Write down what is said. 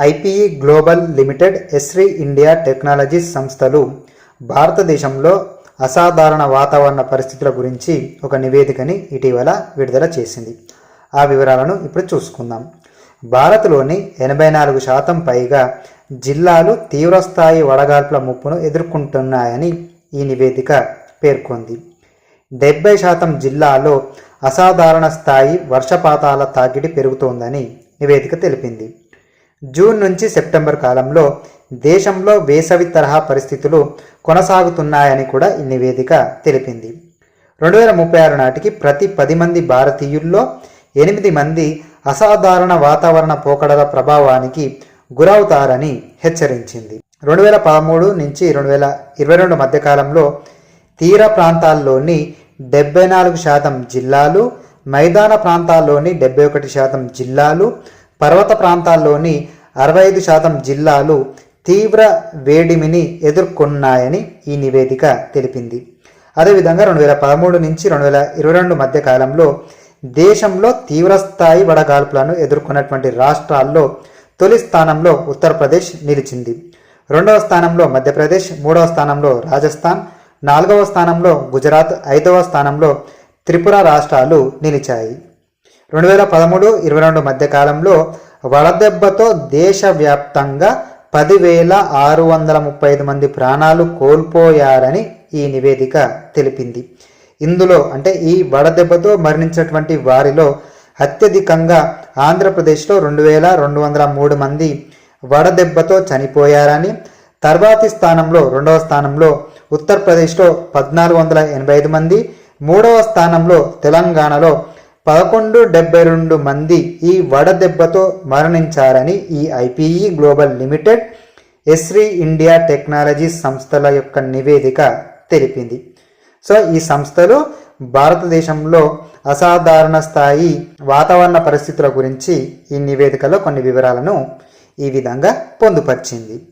IPE global limited Esri India technologies సంస్థలు భారతదేశంలో అసాధారణ వాతావరణ పరిస్థితుల గురించి ఒక నివేదికని ఇటీవల విడుదల చేసింది. ఆ వివరాలను ఇప్పుడు చూసుకుందాం. భారత్లోని ఎనభై నాలుగు శాతం పైగా జిల్లాలు తీవ్రస్థాయి వడగాల్పుల ముప్పును ఎదుర్కొంటున్నాయని ఈ నివేదిక పేర్కొంది. డెబ్బై శాతం జిల్లాలో అసాధారణ స్థాయి వర్షపాతాల తాకిడి పెరుగుతోందని నివేదిక తెలిపింది. జూన్ నుంచి సెప్టెంబర్ కాలంలో దేశంలో వేసవి తరహా పరిస్థితులు కొనసాగుతున్నాయని కూడా ఈ నివేదిక తెలిపింది. రెండు వేల ముప్పై ఆరు నాటికి ప్రతి పది మంది భారతీయుల్లో ఎనిమిది మంది అసాధారణ వాతావరణ పోకడల ప్రభావానికి గురవుతారని హెచ్చరించింది. రెండు వేల పదమూడు నుంచి రెండు వేల ఇరవై రెండు మధ్యకాలంలో తీర ప్రాంతాల్లోని డెబ్బై నాలుగు శాతం జిల్లాలు మైదాన ప్రాంతాల్లోని డెబ్బై ఒకటి శాతం జిల్లాలు పర్వత ప్రాంతాల్లోని అరవై ఐదు శాతం జిల్లాలు తీవ్ర వేడిమిని ఎదుర్కొన్నాయని ఈ నివేదిక తెలిపింది. అదేవిధంగా రెండు వేల పదమూడు నుంచి రెండు వేల ఇరవై రెండు మధ్య కాలంలో దేశంలో తీవ్రస్థాయి వడగాల్పులను ఎదుర్కొన్నటువంటి రాష్ట్రాల్లో తొలి స్థానంలో ఉత్తరప్రదేశ్ నిలిచింది. రెండవ స్థానంలో మధ్యప్రదేశ్ మూడవ స్థానంలో రాజస్థాన్ నాలుగవ స్థానంలో గుజరాత్ ఐదవ స్థానంలో త్రిపుర రాష్ట్రాలు నిలిచాయి. రెండు వేల పదమూడు ఇరవై రెండు మధ్య కాలంలో వడదెబ్బతో దేశవ్యాప్తంగా పదివేల ఆరు వందల ముప్పై ఐదు మంది ప్రాణాలు కోల్పోయారని ఈ నివేదిక తెలిపింది. ఇందులో అంటే ఈ వడదెబ్బతో మరణించినటువంటి వారిలో అత్యధికంగా ఆంధ్రప్రదేశ్లో రెండు వేల రెండు వందల మూడు మంది వడదెబ్బతో చనిపోయారని తర్వాతి స్థానంలో రెండవ స్థానంలో ఉత్తరప్రదేశ్లో పద్నాలుగు వందల ఎనభై ఐదు మంది మూడవ స్థానంలో తెలంగాణలో పదకొండు డెబ్బై రెండు మంది ఈ వడదెబ్బతో మరణించారని ఈ IPE global limited Esri India technology సంస్థల యొక్క నివేదిక తెలిపింది. సో ఈ సంస్థలు భారతదేశంలో అసాధారణ స్థాయి వాతావరణ పరిస్థితుల గురించి ఈ నివేదికలో కొన్ని వివరాలను ఈ విధంగా పొందుపరిచింది.